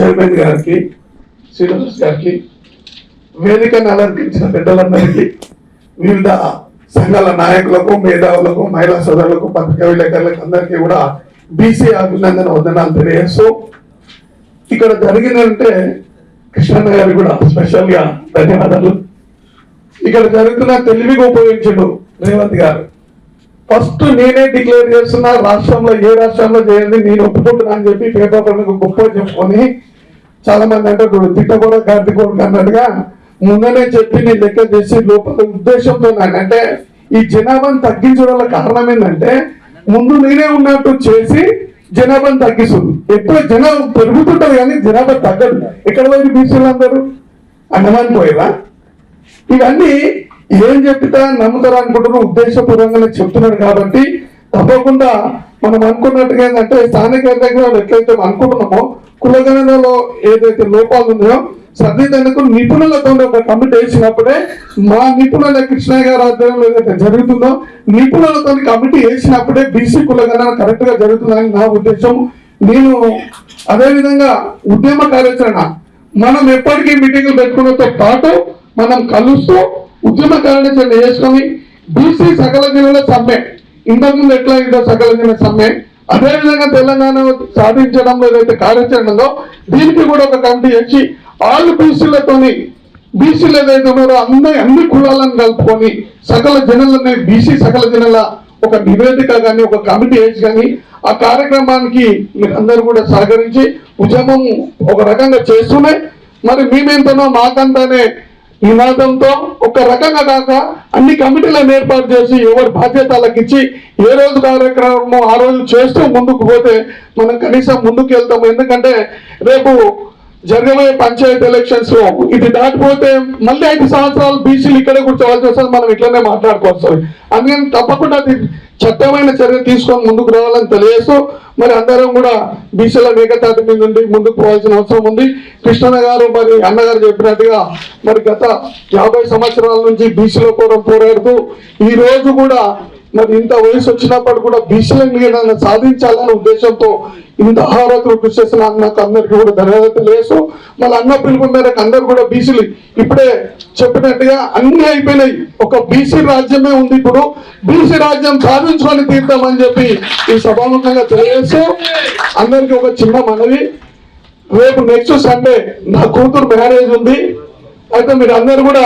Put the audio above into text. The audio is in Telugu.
చైర్మన్ గారికి శ్రీనివాస్ గారికి వేదికను అలంకరించిన పెద్దలందరికీ వివిధ సంఘాల నాయకులకు మేధావులకు మహిళా సోదరులకు పత్రికా విలేకరులకు అందరికీ కూడా బీసీ అభినందన వందనాలు తెలియజేస్తూ ఇక్కడ జరిగిందంటే కృష్ణన్న గారికి కూడా స్పెషల్గా ధన్యవాదాలు. ఇక్కడ జరుగుతున్న తెలివిగా ఉపయోగించడు రేవంత్ గారు. ఫస్ట్ నేనే డిక్లేర్ చేస్తున్నా రాష్ట్రంలో ఏ రాష్ట్రంలో చేయండి నేను ఒప్పుకుంటున్నా అని చెప్పి పేపర్ గొప్ప చెప్పుకొని చాలా మంది అంటే తిట్టకూడ కార్తీకోడు అన్నట్టుగా ముందనే చెప్పి నేను లెక్క చేసి లోపల ఉద్దేశంతో అంటే ఈ జనాభాను తగ్గించడం కారణం ఏంటంటే ముందు నేనే ఉన్నట్టు చేసి జనాభాను తగ్గిస్తుంది. ఎప్పుడు జనాభా పెరుగుతుంటది కానీ జనాభా తగ్గదు. ఎక్కడ పోయి బీసీలు అందరూ? అన్నమాని పోయేదా ఇవన్నీ ఏం చెప్తా నమ్ముతారు అనుకుంటున్నారు ఉద్దేశపూర్వకంగా చెప్తున్నాడు కాబట్టి తప్పకుండా మనం అనుకున్నట్టుగా ఏంటంటే స్థానిక ఎట్లయితే అనుకుంటున్నామో కులగణనలో ఏదైతే లోపాలు ఉన్నాయో సర్దిద్దేందుకు నిపుణులతో ఒక కమిటీ వేసినప్పుడే మా నిపుణుల కృష్ణ గారి ఆధ్వర్యంలో ఏదైతే జరుగుతుందో నిపుణులతో కమిటీ వేసినప్పుడే బీసీ కులగణన కరెక్ట్గా జరుగుతుందని నా ఉద్దేశం. నేను అదేవిధంగా ఉద్యమ కార్యాచరణ మనం ఎప్పటికీ మీటింగ్లు పెట్టుకున్నతో పాటు మనం కలుస్తూ ఉద్యమ కార్యాచరణ చేసుకొని బీసీ సకల జిల్లాల సమ్మె. ఇంతకుముందు ఎట్లా ఇందో సకల జిల్లా సమ్మె? అదే విధంగా తెలంగాణ సాధించడంలో ఏదైతే కార్యాచరణ ఉందో దీనికి కూడా ఒక కమిటీ వచ్చి ఆళ్ళు బీసీలతోని బీసీలు ఏదైతే ఉన్నారో అందరి అన్ని కులాలను కలుపుకొని సకల జనులని బీసీ సకల జనుల ఒక నివేదిక కానీ ఒక కమిటీ వేసి కానీ ఆ కార్యక్రమానికి మీరు అందరూ కూడా సహకరించి ఉద్యమం ఒక రకంగా చేస్తూనే మరి మేమేంతనో మాకంతానే నినాదంతో ఒక రకంగా కాక అన్ని కమిటీలను ఏర్పాటు చేసి ఎవరి బాధ్యతలకు ఇచ్చి ఏ రోజు కార్యక్రమం ఆ రోజు చేస్తూ ముందుకు పోతే మనం కనీసం ముందుకు వెళ్తాము ఎందుకంటే రేపు జరగబోయే పంచాయతీ ఎలక్షన్స్లో ఇది దాటిపోతే మళ్ళీ ఐదు సంవత్సరాలు బీసీలు ఇక్కడే కూర్చోవాల్సి వస్తుంది. మనం ఇట్లనే మాట్లాడుకోవచ్చు అందుకని తప్పకుండా అది చట్టమైన చర్య తీసుకొని ముందుకు రావాలని తెలియజేస్తూ మరి అందరం కూడా బీసీల మేకతాటి మీద నుండి ముందుకు పోవాల్సిన అవసరం ఉంది. కృష్ణన్న గారు మరి అన్నగారు చెప్పినట్టుగా మరి గత యాభై సంవత్సరాల నుంచి బీసీల కూడా పోరాడుతూ ఈ రోజు కూడా మరి ఇంత వయసు వచ్చినప్పుడు కూడా బీసీల మీద సాధించాలనే ఉద్దేశంతో ఇంత ఆహారతులు కృషి చేసిన అన్నకు అందరికీ కూడా ధన్యవాదాలు లేసు మళ్ళీ అన్న పిలుపు మేరకు అందరు కూడా బీసీలు ఇప్పుడే చెప్పినట్టుగా అన్ని అయిపోయినాయి. ఒక బీసీ రాజ్యమే ఉంది ఇప్పుడు. బీసీ రాజ్యం సాధించుకొని తీర్థమని చెప్పి ఈ సభాముఖంగా తెలియజేస్తూ అందరికీ ఒక చిన్న మనవి. రేపు నెక్స్ట్ సండే నా కూతురు మ్యారేజ్ ఉంది. అయితే మీరు అందరు కూడా